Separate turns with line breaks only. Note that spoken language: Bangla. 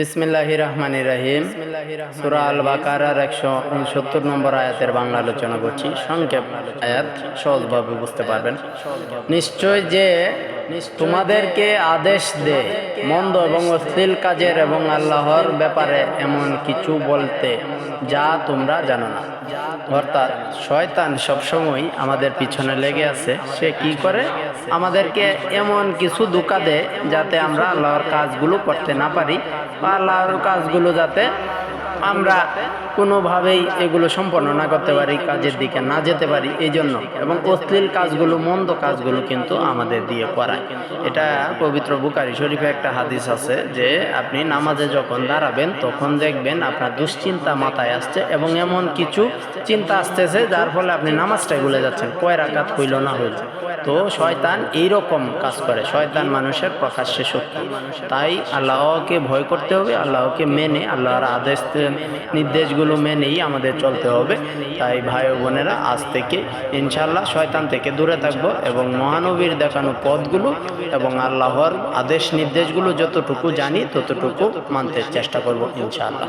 বিসমিল্লাহ রহমান রাহিম। সুরা আল বাকারার একশো উনসত্তর নম্বর আয়াতের বাংলা আলোচনা করছি। সংক্ষেপ আয়াত, সহজভাবে বুঝতে পারবেন। নিশ্চয় যে তোমাদেরকে আদেশ দে, মন্দ এবং অশ্লীল কাজের এবং আল্লাহর ব্যাপারে এমন কিছু বলতে, যা তোমরা জানো না। অর্থাৎ শয়তান সবসময় আমাদের পিছনে লেগে আছে। সে কি করে? আমাদেরকে এমন কিছু দুকা দেয় যাতে আমরা আল্লাহর কাজগুলো করতে না পারি। আল্লাহর কাজগুলো যাতে আমরা কোনোভাবেই এগুলো সম্পন্ন না করতে পারি, কাজের দিকে না যেতে পারি এই জন্য এবং অশ্লীল কাজগুলো, মন্দ কাজগুলো কিন্তু আমাদের দিয়ে করায়। এটা পবিত্র বুকারি শরীফে একটা হাদিস আছে যে, আপনি নামাজে যখন দাঁড়াবেন, তখন দেখবেন আপনার দুশ্চিন্তা মাথায় আসছে এবং এমন কিছু চিন্তা আসতেছে, যার ফলে আপনি নামাজটাই ভুলে যাচ্ছেন। কয় রাকাত হইল না হইল। তো শয়তান এইরকম কাজ করে। শয়তান মানুষের প্রকাশ্যে শক্তি তাই আল্লাহকে ভয় করতে হবে, আল্লাহকে মেনে, আল্লাহর আদেশ নির্দেশগুলো মেনেই আমাদের চলতে হবে। তাই ভাই বোনেরা, আজ থেকে ইনশাল্লাহ শয়তান থেকে দূরে থাকব এবং মহানবীর দেখানো পথগুলো এবং আল্লাহর আদেশ নির্দেশগুলো যতটুকু জানি, ততটুকু মানতে চেষ্টা করব ইনশাআল্লাহ।